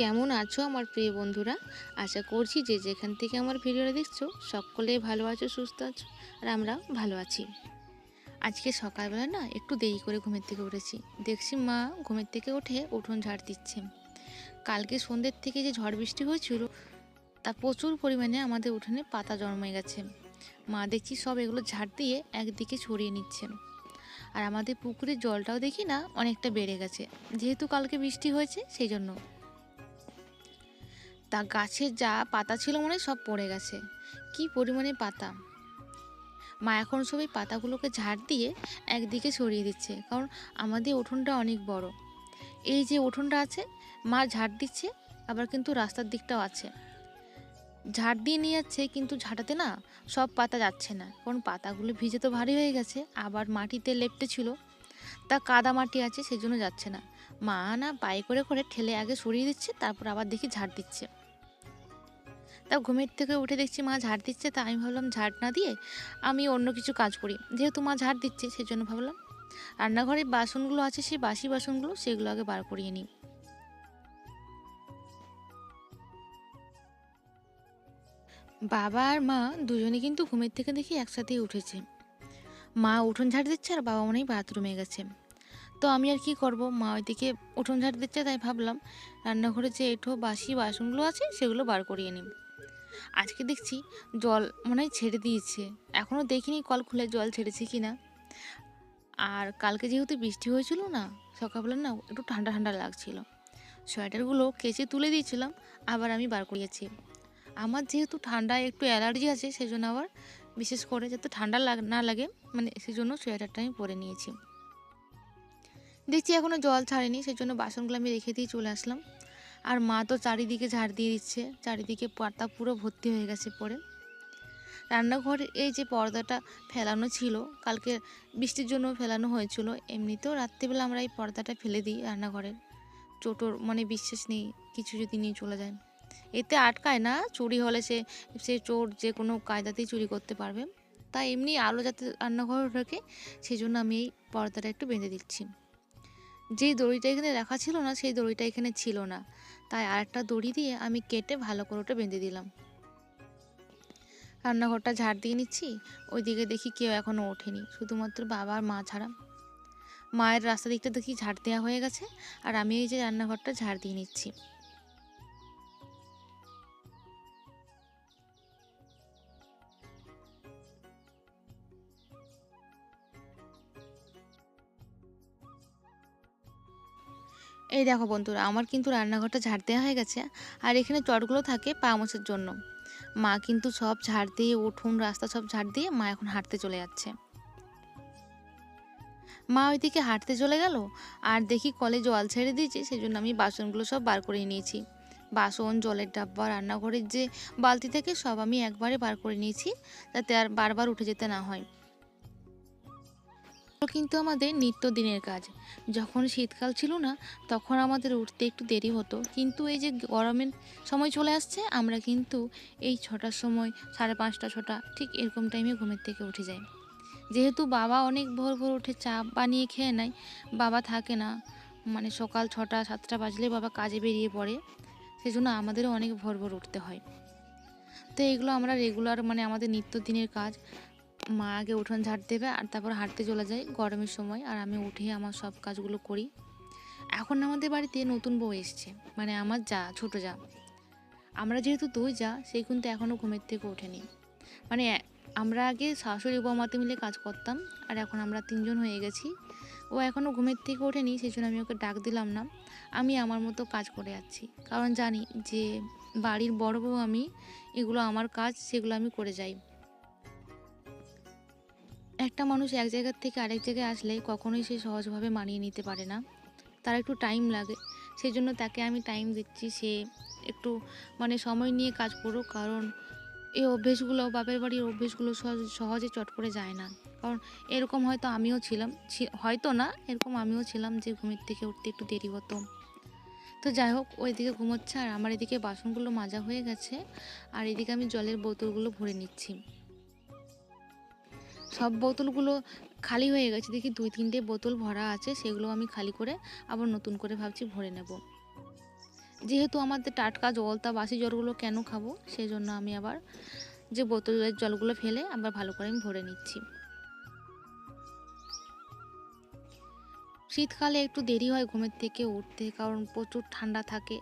কেমন আছো আমার প্রিয় বন্ধুরা? আশা করছি যে যেখান থেকে আমার ভিডিওটা দেখছ সকলে ভালো আছো, সুস্থ আছো, আর আমরা ভালো আছি। আজকে সকালবেলা না একটু দেরি করে ঘুমের থেকে উঠেছি। দেখছি মা ঘুমের থেকে উঠে উঠোন ঝাড় দিচ্ছে। কালকে সন্ধ্যের থেকে যে ঝড় বৃষ্টি হয়েছিল, তা প্রচুর পরিমাণে আমাদের উঠোনে পাতা জন্মে গেছে। মা দেখছি সব এগুলো ঝাড় দিয়ে একদিকে ছড়িয়ে নিচ্ছে। আর আমাদের পুকুরের জলটাও দেখি না অনেকটা বেড়ে গেছে। যেহেতু কালকে বৃষ্টি হয়েছে, সেই জন্য তা গাছের যা পাতা ছিল মনে সব পড়ে গেছে। কি পরিমাণে পাতা? মা এখন সব এই পাতাগুলোকে ঝাড় দিয়ে একদিকে সরিয়ে দিচ্ছে, কারণ আমাদের উঠোনটা অনেক বড়। এই যে উঠোনটা আছে, মা ঝাড় দিচ্ছে, আবার কিন্তু রাস্তার দিকটাও আছে। ঝাড় দিয়ে নিয়ে যাচ্ছে, কিন্তু ঝাঁটাতে না সব পাতা যাচ্ছে না, কারণ পাতাগুলো ভিজে তো ভারী হয়ে গেছে, আবার মাটিতে লেপটে ছিল। তা কাদা মাটি আছে সেই জন্য যাচ্ছে না। মা না পায়ে করে করে ঠেলে আগে সরিয়ে দিচ্ছে, তারপর আবার দেখি ঝাড় দিচ্ছে। তা ঘুমের থেকে উঠে দেখছি মা ঝাড় দিচ্ছে, তা আমি ভাবলাম ঝাড় না দিয়ে আমি অন্য কিছু কাজ করি। যেহেতু মা ঝাড় দিচ্ছে সেই জন্য ভাবলাম রান্নাঘরে বাসনগুলো আছে, সেই বাসি বাসনগুলো সেগুলো আগে বার করিয়ে নিই। বাবা আর মা দুজনে কিন্তু ঘুমের থেকে দেখি একসাথেই উঠেছে। মা উঠোন ঝাড় দিচ্ছে আর বাবা মনে বাথরুমে গেছে। তো আমি আর কি করব? মা ওইদিকে উঠোন ঝাড় দিচ্ছে, তাই ভাবলাম রান্নাঘরে যে এঁঠো বাসি বাসনগুলো আছে, সেগুলো বার করিয়ে নিই। আজকে দেখছি জল মনে হয় ছেড়ে দিয়েছে। এখনও দেখিনি কল খুলে জল ছেড়েছে কি না। আর কালকে যেহেতু বৃষ্টি হয়েছিল না, সকালবেলা না একটু ঠান্ডা ঠান্ডা লাগছিল। সোয়েটারগুলো কেচে তুলে দিয়েছিলাম, আবার আমি বার করিয়েছি। আমার যেহেতু ঠান্ডায় একটু অ্যালার্জি আছে সেই জন্য আবার বিশেষ করে যাতে ঠান্ডা না লাগে মানে সেই জন্য সোয়েটারটা আমি পরে নিয়েছি। দেখছি এখনও জল ছাড়েনি সেই জন্য বাসনগুলো আমি রেখে দিয়ে চলে আসলাম। আর মা তো চারিদিকে ঝাড় দিয়ে দিচ্ছে, চারিদিকে পাতা পুরো ভর্তি হয়ে গেছে পরে। রান্নাঘরে এই যে পর্দাটা ফেলানো ছিল, কালকে বৃষ্টির জন্য ফেলানো হয়েছিল, এমনিতেও রাত্রিবেলা আমরা এই পর্দাটা ফেলে দিই রান্নাঘরের। চোটোর মানে বিশ্বাস নেই, কিছু যদি নিয়ে চলে যায়। এতে আটকায় না, চুরি হলে সে সে চোর যে কোনো কায়দাতেই চুরি করতে পারবে। তাই এমনি আলো যাতে রান্নাঘর ঢোকে সেই জন্য আমি এই পর্দাটা একটু বেঁধে দিচ্ছি। যেই দড়িটা এখানে রাখা ছিল না, সেই দড়িটা এখানে ছিল না। তাই আরেকটা দড়ি দিয়ে আমি কেটে ভালো করে ওটা বেঁধে দিলাম। রান্নাঘরটা ঝাড় দিয়ে নিচ্ছি। ওইদিকে দেখি কেউ এখনও ওঠেনি, শুধুমাত্র বাবা আর মা ছাড়া। মায়ের রাস্তা দিকটা দেখি ঝাড় দেওয়া হয়ে গেছে, আর আমি এই যে রান্নাঘরটা ঝাড় দিয়ে নিচ্ছি। এই দেখো বন্ধুরা, আমার কিন্তু রান্নাঘরটা ঝাড় দেওয়া হয়ে গেছে, আর এখানে চটগুলো থাকে পা জন্য। মা কিন্তু সব ঝাড় দিয়ে, উঠুন, রাস্তা সব ঝাড় দিয়ে মা এখন হাঁটতে চলে যাচ্ছে। মা ওইদিকে হাঁটতে চলে গেল, আর দেখি কলে জল ছেড়ে দিয়েছে সেই জন্য আমি বাসনগুলো সব বার করে নিয়েছি। বাসন, জলের ডাব্বা, রান্নাঘরের যে বালতি থেকে সব আমি একবারে বার করে নিয়েছি, যাতে আর বারবার উঠে যেতে না হয়। কিন্তু আমাদের নিত্যদিনের কাজ। যখন শীতকাল ছিল না, তখন আমাদের উঠতে একটু দেরি হতো। কিন্তু এই যে গরমের সময় চলে আসছে, আমরা কিন্তু এই ছটার সময়, সাড়ে পাঁচটা, ছটা, ঠিক এরকম টাইমে ঘুমের থেকে উঠে যাই। যেহেতু বাবা অনেক ভোর ভোর উঠে চা বানিয়ে খেয়ে নেয়, বাবা থাকে না। মানে সকাল ছটা, সাতটা বাজলে বাবা কাজে বেরিয়ে পড়ে। সেই জন্য আমাদেরও অনেক ভোর ভোর উঠতে হয়। তো এগুলো আমরা রেগুলার মানে আমাদের নিত্যদিনের কাজ। মা আগে উঠোন ঝাড় দেবে আর তারপর হাঁটতে চলে যায় গরমের সময় আর আমি উঠে আমার সব কাজগুলো করি। এখন আমাদের বাড়িতে নতুন বউ এসছে মানে আমার যা, ছোট যা। আমরা যেহেতু দুই যা সেই কিন্তু এখনও ঘুমের থেকে ওঠেনি। মানে আমরা আগে শাশুড়ি বৌমাতে মিলে কাজ করতাম আর এখন আমরা তিনজন হয়ে গেছি। ও এখনও ঘুমের থেকে ওঠেনি সেই জন্য আমি ওকে ডাক দিলাম না। আমি আমার মতো কাজ করে যাচ্ছি। কারণ জানি যে বাড়ির বড় বউ আমি, এগুলো আমার কাজ, সেগুলো আমি করে যাই। একটা মানুষ এক জায়গার থেকে আরেক জায়গায় আসলে কখনোই সে সহজভাবে মানিয়ে নিতে পারে না। তার একটু টাইম লাগে। সেই জন্য তাকে আমি টাইম দিচ্ছি। সে একটু মানে সময় নিয়ে কাজ করুক। কারণ এই অভ্যেসগুলো, বাপের বাড়ির অভ্যেসগুলো সহজ- সহজে চট করে যায় না। কারণ এরকম হয়তো আমিও ছিলাম। হয়তো না, এরকম আমিও ছিলাম যে ঘুমের থেকে উঠতে একটু দেরি হতো। তো যাই হোক ওইদিকে ঘুমোচ্ছে আর আমার এদিকে বাসনগুলো মাজা হয়ে গেছে। আর এদিকে আমি জলের বোতলগুলো ভরে নিচ্ছি। সব বোতলগুলো খালি হয়ে গেছে। দেখি দুই, তিনটে বোতল ভরা আছে, সেগুলো আমি খালি করে আবার নতুন করে ভাবছি ভরে নেব। যেহেতু আমাদের টাটকা জল তা বাসি জলগুলো কেন খাব সেই জন্য আমি আবার যে বোতলের জলগুলো ফেলে আবার ভালো করে আমি ভরে নিচ্ছি। শীতকালে একটু দেরি হয় ঘুমের থেকে উঠতে, কারণ প্রচুর ঠান্ডা থাকে,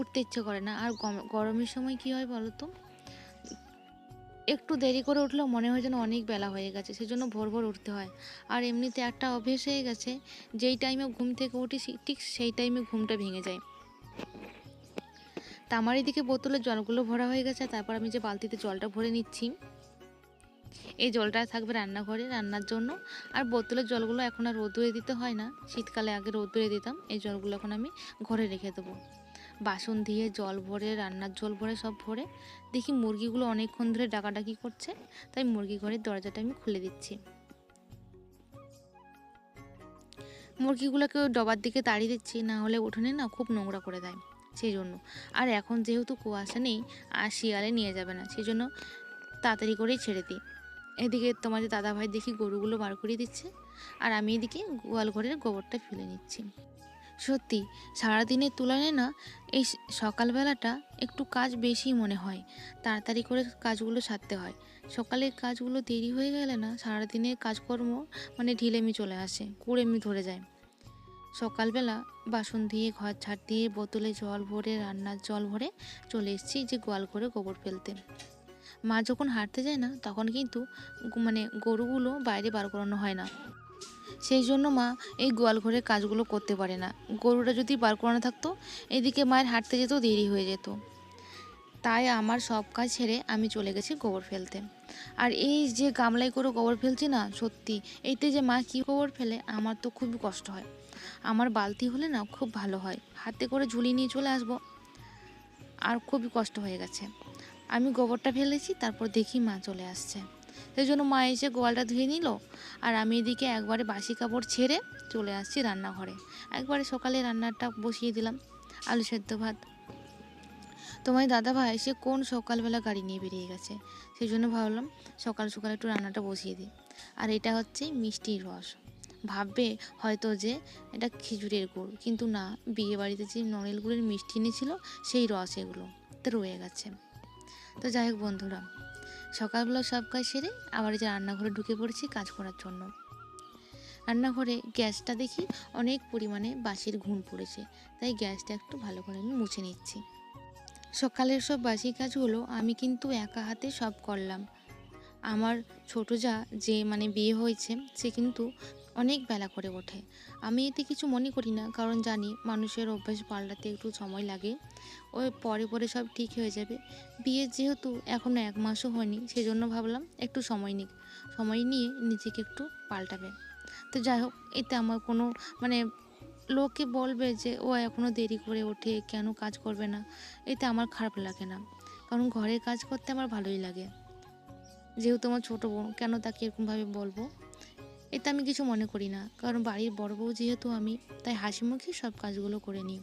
উঠতে ইচ্ছে করে না। আর গরমের সময় কি হয় বলো তো একটু দেরি করে উঠলেও মনে হয় যেন অনেক বেলা হয়ে গেছে, সেজন্য ভোর ভোর উঠতে হয়। আর এমনিতে একটা অভ্যেস হয়ে গেছে, যেই টাইমে ঘুম থেকে উঠি ঠিক সেই টাইমে ঘুমটা ভেঙে যায়। তা আমার এদিকে বোতলে জলগুলো ভরা হয়ে গেছে, তারপর আমি যে বালতিতে জলটা ভরে নিচ্ছি, এই জলটা থাকবে রান্নাঘরে রান্নার জন্য। আর বোতলের জলগুলো এখন আর রোদ্দুরে দিতে হয় না, শীতকালে আগে রোদ্দুরে দিতাম, এই জলগুলো এখন আমি ঘরে রেখে দেবো। বাসন দিয়ে জল ভরে, রান্নার জল ভরে সব ভরে দেখি মুরগিগুলো অনেকক্ষণ ধরে ডাকাডাকি করছে, তাই মুরগি ঘরের দরজাটা আমি খুলে দিচ্ছি। মুরগিগুলোকে ডবার দিকে তাড়িয়ে দিচ্ছি, না হলে উঠোনে না খুব নোংরা করে দেয় সেই জন্য আর এখন যেহেতু কুয়াশা নেই, আর শিয়ালে নিয়ে যাবে না সেই জন্য তাড়াতাড়ি করেই ছেড়ে দিই। এদিকে তোমাদের দাদাভাই দেখি গরুগুলো বার করে দিচ্ছে, আর আমি এদিকে গোয়াল ঘরের গোবরটা ফেলে নিচ্ছি। সত্যি, সারাদিনের তুলনায় না, এই সকালবেলাটা একটু কাজ বেশি মনে হয়। তাড়াতাড়ি করে কাজগুলো সারতে হয়। সকালের কাজগুলো দেরি হয়ে গেলে না, সারাদিনের কাজকর্ম মানে ঢিলেমি চলে আসে, কুড়েমি ধরে যায়। সকালবেলা বাসন দিয়ে, ঘর ছাড় দিয়ে, বোতলে জল ভরে, রান্নার জল ভরে চলে এসেছি যে গোয়াল করে গোবর ফেলতে। মা যখন হাঁটতে যায় না, তখন কিন্তু মানে গরুগুলো বাইরে বার করানো হয় না। সেই জন্য মা এই গোয়াল ঘরের কাজগুলো করতে পারে না। গরুটা যদি বার করানো থাকতো, এদিকে মায়ের হাঁটতে যেতেও দেরি হয়ে যেত। তাই আমার সব কাজ ছেড়ে আমি চলে গেছি গোবর ফেলতে। আর এই যে গামলায় করে গোবর ফেলছি না, সত্যি এইতে যে মা কী গোবর ফেলে, আমার তো খুবই কষ্ট হয়। আমার বালতি হলে না খুব ভালো হয়। হাতে করে ঝুলি নিয়ে চলে আসব। আর খুবই কষ্ট হয়ে গেছে। আমি গোবরটা ফেলেছি, তারপর দেখি মা চলে আসছে। সেই জন্য মা এসে গোয়ালটা ধুয়ে নিল। আর আমি এদিকে একবারে বাসি কাপড় ছেড়ে চলে আসছি রান্নাঘরে। একবারে সকালে রান্নাটা বসিয়ে দিলাম, আলু সেদ্ধ ভাত। তোমার দাদা ভাই সে কোন সকালবেলা গাড়ি নিয়ে বেরিয়ে গেছে? সেই জন্য ভাবলাম সকাল সকাল একটু রান্নাটা বসিয়ে দিই। আর এটা হচ্ছে মিষ্টির রস। ভাববে হয়তো যে এটা খিচুড়ির গুড়, কিন্তু না বিয়ে বাড়িতে যে নড়েল গুড়ের মিষ্টি এনেছিল, সেই রস এগুলো তো রয়ে গেছে। তো যাই হোক বন্ধুরা সকালবেলা সব কাজ সেরে আবার যে রান্নাঘরে ঢুকে পড়েছি কাজ করার জন্য। রান্নাঘরে গ্যাসটা দেখি অনেক পরিমাণে বাসির ঘুণ পড়েছে, তাই গ্যাসটা একটু ভালো করে আমি মুছে নিচ্ছি। সকালের সব বাসি কাজগুলো আমি কিন্তু একা হাতে সব করলাম। আমার ছোট যা যে মানে বিয়ে হয়েছে, সে কিন্তু অনেক বেলা করে ওঠে। আমি এতে কিছু মনে করি না, কারণ জানি মানুষের অভ্যাস পাল্টাতে একটু সময় লাগে। ওই পরে পরে সব ঠিক হয়ে যাবে। বিয়ে যেহেতু এখনও এক মাসও হয়নি সেই জন্য ভাবলাম একটু সময় নিক। সময় নিয়ে নিজেকে একটু পাল্টাবে। তো যাই হোক, এতে আমার কোনো মানে লোকে বলবে যে, ও এখনও দেরি করে ওঠে, কেন কাজ করবে না? এতে আমার খারাপ লাগে না। কারণ ঘরের কাজ করতে আমার ভালোই লাগে। যেহেতু আমার ছোটো বোন, কেন তাকে এরকমভাবে বলব? এতে আমি কিছু মনে করি না। কারণ বাড়ির বড় বউ যেহেতু আমি, তাই হাসি মুখে সব কাজগুলো করে নিই।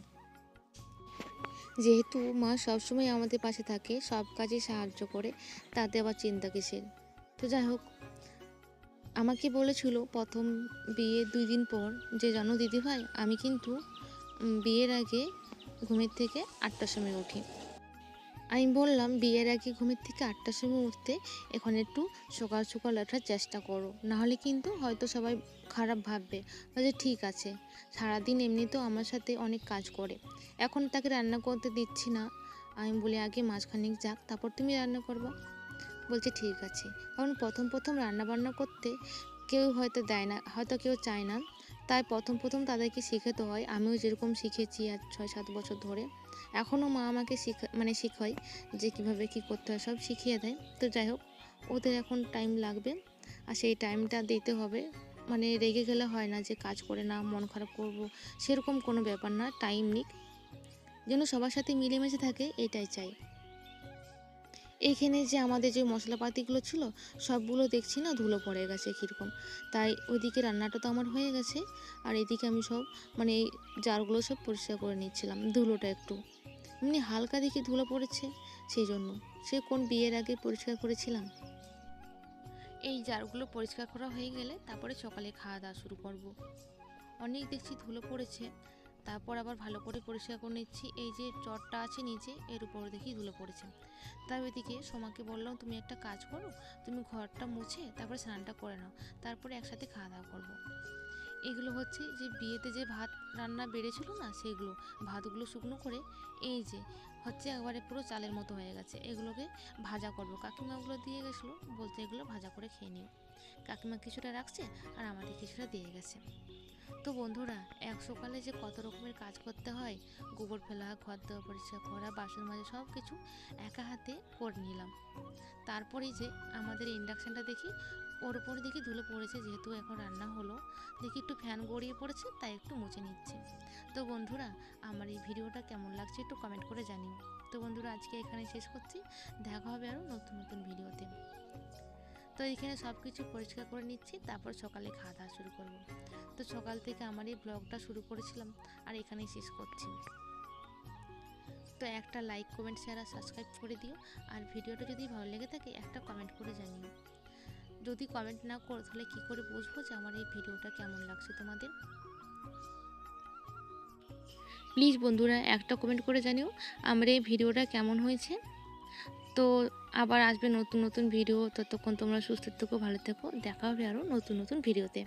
যেহেতু মা সবসময় আমাদের পাশে থাকে, সব কাজে সাহায্য করে, তাতে আবার চিন্তা কিসের? তো যাই হোক, আমাকে বলেছিল প্রথম বিয়ের দুই দিন পর যে, জানো দিদিভাই, আমি কিন্তু বিয়ের আগে ঘুমের থেকে আটটার সময় উঠি। আমি বললাম, বিয়ের আগে ঘুমের থেকে আটটার সময় উঠতে এখন একটু সকাল সকাল ওঠার চেষ্টা করো। নাহলে কিন্তু হয়তো সবাই খারাপ ভাববে। বলছে ঠিক আছে। সারাদিন এমনিতেও আমার সাথে অনেক কাজ করে। এখন তাকে রান্না করতে দিচ্ছি না। আমি বলি, আগে মাঝখানিক যাক, তারপর তুমি রান্না করবা। বলছে, ঠিক আছে। কারণ প্রথম প্রথম রান্না বান্না করতে কেউ হয়তো দেয় না, হয়তো কেউ চায় না। তাই প্রথম প্রথম তাদেরকে শেখাতে হয়। আমিও যেরকম শিখেছি আর ছয়, সাত বছর ধরে, এখনও মা আমাকে শেখা মানে শেখায় যে কীভাবে কী করতে হয়, সব শিখিয়ে দেয়। তো যাই হোক, ওদের এখন টাইম লাগবে আর সেই টাইমটা দিতে হবে। মানে রেগে গেলে হয় না যে কাজ করে না, মন খারাপ করব, সেরকম কোনো ব্যাপার না টাইম নিক। যেন সবার সাথে মিলেমিশে থাকে, এটাই চাই। এইখানে যে আমাদের যে মশলাপাতিগুলো ছিল, সবগুলো দেখছি না, ধুলো পড়ে গেছে কীরকম। তাই ওইদিকে রান্নাটা তো আমার হয়ে গেছে, আর এদিকে আমি সব মানে এই জারগুলো সব পরিষ্কার করে নিচ্ছিলাম, ধুলোটা একটু। এমনি হালকা দেখে ধুলো পড়েছে সেই জন্য সে কোন বিয়ের আগে পরিষ্কার করেছিলাম? এই জারগুলো পরিষ্কার করা হয়ে গেলে তারপরে সকালে খাওয়া দাওয়া শুরু করব। অনেক দেখছি ধুলো পড়েছে তারপর আবার ভালো করে পরিষ্কার করে নিচ্ছি। এই যে চটটা আছে নিচে, এর উপর দেখি ধুলো পড়েছে। তার ওইদিকে সোমাকে বললাম, তুমি একটা কাজ করো, তুমি ঘরটা মুছে তারপরে স্নানটা করে নাও, তারপরে একসাথে খাওয়া দাওয়া করব। এগুলো হচ্ছে যে বিয়েতে যে ভাত রান্না বেড়েছিল না, সেগুলো, ভাতগুলো শুকনো করে, এই যে হচ্ছে একবারে পুরো চালের মতো হয়ে গেছে। এগুলোকে ভাজা করব। কাকিমাগুলো দিয়ে গেছিল বলতে এগুলো ভাজা করে খেয়ে নিও। কাকিমা কিছুটা রাখছে আর আমাদের কিছুটা দিয়ে গেছে। তো বন্ধুরা, এক সকালে যে কত রকমের কাজ করতে হয়, গোবর ফেলা, ঘর দেওয়া পরিষ্কার করা, বাসন মাজা, সব কিছু একা হাতে করে নিলাম। তারপরেই যে আমাদের ইন্ডাকশানটা দেখি ওর উপরে দেখি ধুলো পড়েছে, যেহেতু এখন রান্না হলো। দেখি একটু ফ্যান গড়িয়ে পড়েছে, তাই একটু মুছে নিচ্ছি। তো বন্ধুরা, আমার এই ভিডিওটা কেমন লাগছে একটু কমেন্ট করে জানিও। তো বন্ধুরা, আজকে এখানে শেষ করছি। দেখা হবে আরও নতুন নতুন ভিডিওতে। তো এখানে সব কিছু পরিষ্কার করে নিচ্ছি, তারপর সকালে খাওয়া দাওয়া শুরু করব। তো সকাল থেকে আমার এই ব্লগটা শুরু করেছিলাম, আর এখানেই শেষ করছি। তো একটা লাইক কমেন্ট শেয়ার আর সাবস্ক্রাইব করে দিও। আর ভিডিওটা যদি ভালো লেগে থাকে, একটা কমেন্ট করে জানিও। যদি কমেন্ট না করো, তাহলে কী করে বুঝব যে আমার এই ভিডিওটা কেমন লাগছে তোমাদের? প্লিজ বন্ধুরা, একটা কমেন্ট করে জানিও, আমার এই ভিডিওটা কেমন হয়েছে? তো আবার আসবে নতুন নতুন ভিডিও। ততক্ষণ তোমরা সুস্থ থেকো, ভালো থেকো। দেখা হবে আরও নতুন নতুন ভিডিওতে।